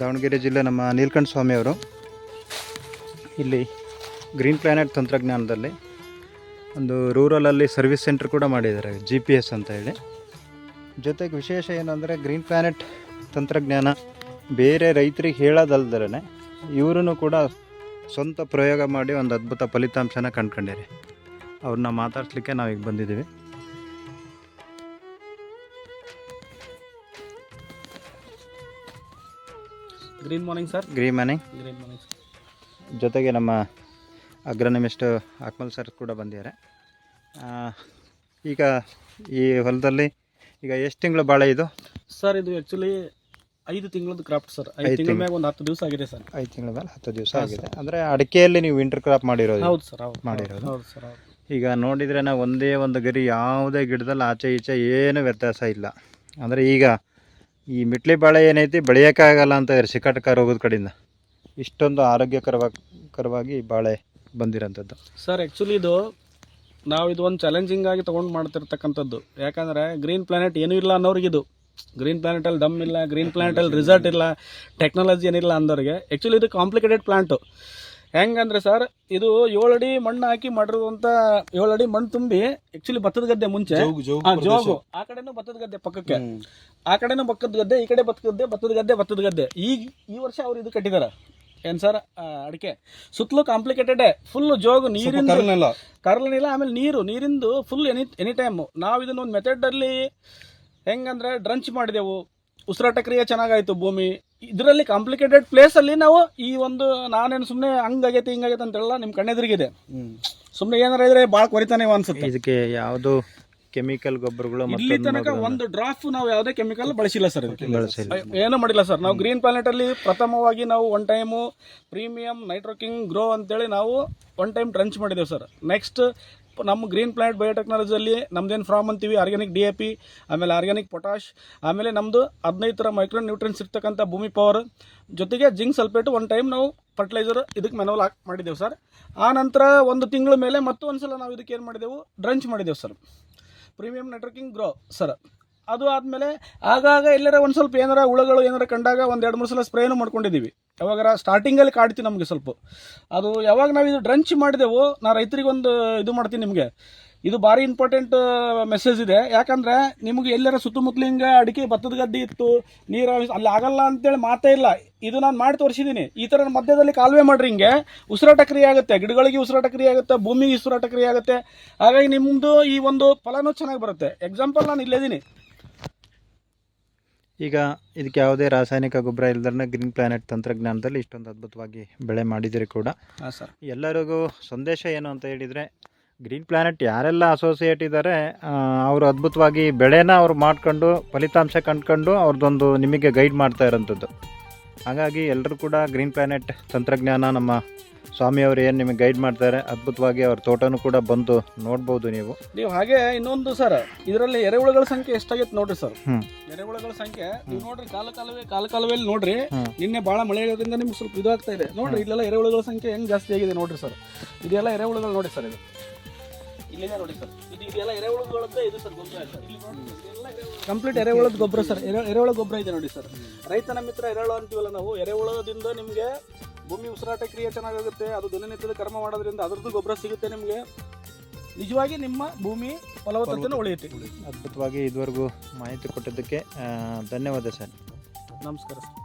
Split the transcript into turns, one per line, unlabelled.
ದಾವಣಗೆರೆ ಜಿಲ್ಲೆ ನಮ್ಮ ನೀಲ್ಕಂಠ ಸ್ವಾಮಿಯವರು ಇಲ್ಲಿ ಗ್ರೀನ್ ಪ್ಲಾನೆಟ್ ತಂತ್ರಜ್ಞಾನದಲ್ಲಿ ಒಂದು ರೂರಲಲ್ಲಿ ಸರ್ವಿಸ್ ಸೆಂಟರ್ ಕೂಡ ಮಾಡಿದ್ದಾರೆ ಜಿ ಪಿ ಎಸ್ ಅಂತ ಹೇಳಿ. ಜೊತೆಗೆ ವಿಶೇಷ ಏನಂದರೆ ಗ್ರೀನ್ ಪ್ಲಾನೆಟ್ ತಂತ್ರಜ್ಞಾನ ಬೇರೆ ರೈತರಿಗೆ ಹೇಳೋದಲ್ದರೇ ಇವರು ಕೂಡ ಸ್ವಂತ ಪ್ರಯೋಗ ಮಾಡಿ ಒಂದು ಅದ್ಭುತ ಫಲಿತಾಂಶನ ಕಂಡ್ಕೊಂಡಿರಿ. ಅವ್ರನ್ನ ಮಾತಾಡ್ಸ್ಲಿಕ್ಕೆ ನಾವೀಗ ಬಂದಿದ್ದೀವಿ.
Green morning sir
green morning
green morning sir
ಜೊತೆಗೆ ನಮ್ಮ ಅಗ್ರನಮಿಸ್ಟ್ ಅಕ್ಮಲ್ ಸರ್ ಕೂಡ ಬಂದಿದ್ದಾರೆ. ಈಗ ಈ ಹೊಲದಲ್ಲಿ ಈಗ ಎಷ್ಟು ತಿಂಗಳು ಬಾಳೆ ಇದು?
ಸರ್ ಇದು ಆ್ಯಕ್ಚುಲಿ ಐದು ತಿಂಗಳದ್ದು ಕ್ರಾಫ್ಟ್ ಸರ್ ಐದು ತಿಂಗಳ. ಮ್ಯಾಗ ಒಂದು ಹತ್ತು ದಿವಸ ಆಗಿದೆ ಸರ್
ಐದು ತಿಂಗಳ ಮೇಲೆ ಹತ್ತು ದಿವಸ ಆಗಿದೆ. ಅಂದರೆ ಅಡಿಕೆಯಲ್ಲಿ ನೀವು ವಿಂಟರ್ ಕ್ರಾಪ್ ಮಾಡಿರೋದು
ಹೌದು ಸರ್ ಹೌದು.
ಮಾಡಿರೋದು.
ಹೌದು ಸರ್ ಹೌದು.
ಈಗ ನೋಡಿದರೆ ನಾವು ಒಂದೇ ಒಂದು ಗರಿ ಯಾವುದೇ ಗಿಡದಲ್ಲಿ ಆಚೆ ಈಚೆ ಏನು ವ್ಯತ್ಯಾಸ ಇಲ್ಲ. ಅಂದರೆ ಈಗ ಈ ಮಿಟ್ಲಿ ಬಾಳೆ ಏನೈತಿ ಬೆಳೆಯೋಕ್ಕಾಗಲ್ಲ ಅಂತ ಸಿಕಾಟಕ ರೋಗದ ಕಡೆಯಿಂದ ಇಷ್ಟೊಂದು ಆರೋಗ್ಯಕರವಾಗಿ, ಕರವಾಗಿ ಬಾಳೆ ಬಂದಿರೋಂಥದ್ದು.
ಸರ್ ಆ್ಯಕ್ಚುಲಿ ಇದು ನಾವು ಇದು ಒಂದು ಚಾಲೆಂಜಿಂಗ್ ಆಗಿ ತೊಗೊಂಡು ಮಾಡ್ತಿರ್ತಕ್ಕಂಥದ್ದು. ಯಾಕಂದರೆ ಗ್ರೀನ್ ಪ್ಲಾನೆಟ್ ಏನೂ ಇಲ್ಲ ಅನ್ನೋರಿಗೆ ಇದು. ಗ್ರೀನ್ ಪ್ಲಾನೆಟಲ್ಲಿ ದಮ್ ಇಲ್ಲ ಗ್ರೀನ್ ಪ್ಲಾನೆಟಲ್ಲಿ ರಿಸಲ್ಟ್ ಇಲ್ಲ ಟೆಕ್ನಾಲಜಿ ಏನಿಲ್ಲ ಅಂದವ್ರಿಗೆ ಆ್ಯಕ್ಚುಲಿ ಇದು ಕಾಂಪ್ಲಿಕೇಟೆಡ್ ಪ್ಲಾಂಟು ಹೆಂಗಂದ್ರೆ ಸರ್ ಇದು ಏಳಡಿ ಅಡಿ ಮಣ್ಣು ಹಾಕಿ ಮಾಡಿರುವಂತ ಏಳಡಿ ಅಡಿ ಮಣ್ಣು ತುಂಬಿ ಆಕ್ಚುಲಿ ಭತ್ತದ ಗದ್ದೆ ಮುಂಚೆ. ಆ, ಜೋಗು ಆ ಕಡೆನೂ ಭತ್ತದ ಗದ್ದೆ ಪಕ್ಕಕ್ಕೆ. ಆ ಕಡೆನೂ ಭತ್ತದ ಗದ್ದೆ ಈ ಕಡೆ ಭತ್ತದ ಗದ್ದೆ ಭತ್ತದ ಗದ್ದೆ ಭತ್ತದ ಗದ್ದೆ. ಈಗ ಈ ವರ್ಷ ಅವ್ರು ಇದು ಕಟ್ಟಿದಾರ. ಏನ್ ಸರ್? ಅಡಿಕೆ. ಸುತ್ತಲೂ ಕಾಂಪ್ಲಿಕೇಟೆಡ್ ಫುಲ್ ಜೋಗು ನೀರಿಂದ ಕರ್ಲನಿಲ್ಲ ಆಮೇಲೆ ನೀರು. ನೀರಿಂದು ಫುಲ್ ಎನಿ ಎನಿ ಟೈಮ್ ನಾವು ಇದನ್ನ ಒಂದು ಮೆಥಡಲ್ಲಿ ಹೆಂಗಂದ್ರೆ ಡ್ರಂಚ್ ಮಾಡಿದೆವು. ಉಸಿರಾಟ ಕ್ರಿಯೆ ಚೆನ್ನಾಗಾಯ್ತು ಭೂಮಿ. ಇದರಲ್ಲಿ ಕಾಂಪ್ಲಿಕೇಟೆಡ್ ಪ್ಲೇಸಲ್ಲಿ ನಾವು ಈ ಒಂದು ನಾನೇನು ಸುಮ್ಮನೆ ಹಂಗಾಗೈತೆ ಹಿಂಗಾಗೈತೆ ಅಂತೆಲ್ಲ ನಿಮ್ಮ ಕಣ್ಣೆದುರಿಗಿದೆ. ಸುಮ್ಮನೆ ಏನಾರ ಇದ್ರೆ ಭಾಳ ಕೊರಿತಾನೆ ಅನ್ಸುತ್ತೆ.
ಇದಕ್ಕೆ ಯಾವುದು ಕೆಮಿಕಲ್ ಗೊಬ್ಬರಗಳು
ಇಲ್ಲಿ ತನಕ ಒಂದು ಡ್ರಾಪ್ ನಾವು ಯಾವುದೇ ಕೆಮಿಕಲ್ ಬಳಸಿಲ್ಲ ಸರ್ ಏನು ಮಾಡಿಲ್ಲ ಸರ್. ನಾವು ಗ್ರೀನ್ ಪ್ಲಾನೆಟ್ ಅಲ್ಲಿ ಪ್ರಥಮವಾಗಿ ನಾವು one time premium Nitroking grow ಅಂತೇಳಿ ನಾವು ಒನ್ ಟೈಮ್ ಟ್ರಂಚ್ ಮಾಡಿದ್ದೇವೆ ಸರ್. ನೆಕ್ಸ್ಟ್ ನಮ್ಮ ಗ್ರೀನ್ ಪ್ಲಾನೆಟ್ ಬಯೋಟೆಕ್ನಾಲಜಿಯಲ್ಲಿ ನಮ್ದೇನು ಫ್ರಾಮ್ ಅಂತೀವಿ ಆರ್ಗ್ಯಾನಿಕ್ ಡಿ ಎ ಪಿ ಆಮೇಲೆ ಆರ್ಗ್ಯಾನಿಕ್ ಪೊಟಾಶ್ ಆಮೇಲೆ ನಮ್ಮದು ಹದಿನೈದು ಥರ ಮೈಕ್ರೋ ನ್ಯೂಟ್ರಿಯನ್ಸ್ ಇರ್ತಕ್ಕಂಥ ಭೂಮಿ ಪವರ್ ಜೊತೆಗೆ ಜಿಂಕ್ ಸಲ್ಫೇಟ್ ಒನ್ ಟೈಮ್ ನಾವು ಫರ್ಟಿಲೈಸರ್ ಇದಕ್ಕೆ ಮೆನವಲ್ ಹಾಕಿ ಮಾಡಿದ್ದೆವು ಸರ್ ಆ ನಂತರ ಒಂದು ತಿಂಗಳ ಮೇಲೆ ಮತ್ತೊಂದು ಒಂದ್ಸಲ ನಾವು ಇದಕ್ಕೆ ಏನು ಮಾಡಿದೆವು? ಡ್ರಂಚ್ ಮಾಡಿದೆವು sir premium networking grow sir ಅದು ಆದಮೇಲೆ ಆಗಾಗ ಎಲ್ಲರ ಒಂದು ಸ್ವಲ್ಪ ಏನಾರ ಹುಳುಗಳು ಏನಾರ ಕಂಡಾಗ ಒಂದು ಎರಡು ಮೂರು ಸಲ ಸ್ಪ್ರೇನು ಮಾಡ್ಕೊಂಡಿದ್ದೀವಿ. ಯಾವಾಗಾರ ಸ್ಟಾರ್ಟಿಂಗಲ್ಲಿ ಕಾಡ್ತಿ ನಮಗೆ ಸ್ವಲ್ಪ. ಅದು ಯಾವಾಗ ನಾವು ಇದು ಡ್ರಂಚ್ ಮಾಡಿದೆವು, ನಾ ರೈತರಿಗೊಂದು ಇದು ಮಾಡ್ತೀನಿ ನಿಮಗೆ. ಇದು ಭಾರಿ ಇಂಪಾರ್ಟೆಂಟ್ ಮೆಸೇಜ್ ಇದೆ. ಯಾಕಂದ್ರೆ ನಿಮಗೆ ಎಲ್ಲರ ಸುತ್ತಮುತ್ತಲಿಂಗ ಅಡಿಕೆ ಭತ್ತದ ಗದ್ದೆ ಇತ್ತು, ನೀರು ಅಲ್ಲಿ ಆಗಲ್ಲ ಅಂತೇಳಿ ಮಾತೇ ಇಲ್ಲ. ಇದು ನಾನು ಮಾಡಿ ತೋರಿಸಿದ್ದೀನಿ ಈ ಥರ ಮಧ್ಯದಲ್ಲಿ ಕಾಲುವೆ ಮಾಡ್ರಿ ಹಿಂಗೆ. ಉಸಿರಾಟ ಕ್ರಿಯೆ ಆಗುತ್ತೆ. ಗಿಡಗಳಿಗೆ ಉಸಿರಾಟ ಕ್ರಿಯೆ ಆಗುತ್ತೆ. ಭೂಮಿಗೆ ಉಸಿರಾಟ ಕ್ರಿಯೆ ಆಗುತ್ತೆ. ಹಾಗಾಗಿ ನಿಮ್ಮದು ಈ ಒಂದು ಫಲನೂ ಚೆನ್ನಾಗಿ ಬರುತ್ತೆ. ಎಕ್ಸಾಂಪಲ್ ನಾನು ಇಲ್ಲಿದ್ದೀನಿ
ಈಗ ಇದಕ್ಕೆ ಯಾವುದೇ ರಾಸಾಯನಿಕ ಗೊಬ್ಬರ ಇಲ್ಲದ್ರೆ ಗ್ರೀನ್ ಪ್ಲಾನೆಟ್ ತಂತ್ರಜ್ಞಾನದಲ್ಲಿ ಇಷ್ಟೊಂದು ಅದ್ಭುತವಾಗಿ ಬೆಳೆ ಮಾಡಿದಿರಿ ಕೂಡ.
ಹಾಂ ಸರ್.
ಎಲ್ಲರಿಗೂ ಸಂದೇಶ ಏನು ಅಂತ ಹೇಳಿದರೆ ಗ್ರೀನ್ ಪ್ಲಾನೆಟ್ ಯಾರೆಲ್ಲ ಅಸೋಸಿಯೇಟ್ ಇದ್ದಾರೆ ಅವರು ಅದ್ಭುತವಾಗಿ ಬೆಳೆನ ಅವ್ರು ಮಾಡ್ಕೊಂಡು ಫಲಿತಾಂಶ ಕಂಡ್ಕೊಂಡು ಅವ್ರದ್ದೊಂದು ನಿಮಗೆ ಗೈಡ್ ಮಾಡ್ತಾ ಇರೋಂಥದ್ದು. ಹಾಗಾಗಿ ಎಲ್ಲರೂ ಕೂಡ ಗ್ರೀನ್ ಪ್ಲಾನೆಟ್ ತಂತ್ರಜ್ಞಾನ ನಮ್ಮ ಸ್ವಾಮಿಯವರು ಏನು ನಿಮಗೆ ಗೈಡ್ ಮಾಡ್ತಾರೆ ಅದ್ಭುತವಾಗಿ ಅವ್ರ ತೋಟನೂ ಕೂಡ ಬಂದು ನೋಡ್ಬೋದು ನೀವು.
ನೀವು ಹಾಗೆ ಇನ್ನೊಂದು ಸರ್ ಇದರಲ್ಲಿ ಎರೆಹುಳುಗಳ ಸಂಖ್ಯೆ ಎಷ್ಟಾಗೈತೆ ನೋಡ್ರಿ ಸರ್. ಎರೆಹುಳುಗಳ ಸಂಖ್ಯೆ ನೀವು ನೋಡ್ರಿ ಕಾಲ ಕಾಲವೇ ಕಾಲ ಕಾಲವೇ ನೋಡ್ರಿ. ನಿನ್ನೆ ಬಹಳ ಮಳೆ ಇರೋದ್ರಿಂದ ನಿಮ್ಗೆ ಸ್ವಲ್ಪ ಇದಾಗ್ತಾ ಇದೆ. ನೋಡ್ರಿ ಇಲ್ಲೆಲ್ಲ ಎರೆಹುಳುಗಳ ಸಂಖ್ಯೆ ಹೆಂಗ್ ಜಾಸ್ತಿ ಆಗಿದೆ ನೋಡ್ರಿ ಸರ್. ಇದೆಲ್ಲ ಎರೆಹುಳುಗಳು ನೋಡಿ ಸರ್ ಇದು. ಇಲ್ಲಿದೆ ನೋಡಿ ಸರ್. ಇದು ಇದೆಲ್ಲ ಎರೆಹುಳುಗಳದ್ದೇ ಇದು ಸರ್ ಗೊಬ್ಬರ ಸರ್. ಕಂಪ್ಲೀಟ್ ಎರೆಹುಳದ ಗೊಬ್ಬರ ಸರ್. ಎರೆ ಎರೆಹುಳ ಗೊಬ್ಬರ ಇದೆ ನೋಡಿ ಸರ್. ರೈತನ ಮಿತ್ರ ಎರೆಹುಳ ಅಂತೀವಲ್ಲ ನಾವು ಎರೆಹುಳದಿಂದ ನಿಮಗೆ ಭೂಮಿ ಉಸಿರಾಟ ಕ್ರಿಯೆ ಚೆನ್ನಾಗಾಗುತ್ತೆ ಅದು ದಿನನಿತ್ಯದ ಕರ್ಮ ಮಾಡೋದ್ರಿಂದ ಅದರದ್ದು ಗೊಬ್ಬರ ಸಿಗುತ್ತೆ ನಿಮಗೆ. ನಿಜವಾಗಿ ನಿಮ್ಮ ಭೂಮಿ ಫಲವತ್ತತೆಯನ್ನು ಉಳಿಯುತ್ತೆ.
ಅದ್ಭುತವಾಗಿ ಇದುವರೆಗೂ ಮಾಹಿತಿ ಕೊಟ್ಟಿದ್ದಕ್ಕೆ ಧನ್ಯವಾದ ಸರ್.
ನಮಸ್ಕಾರ ಸರ್.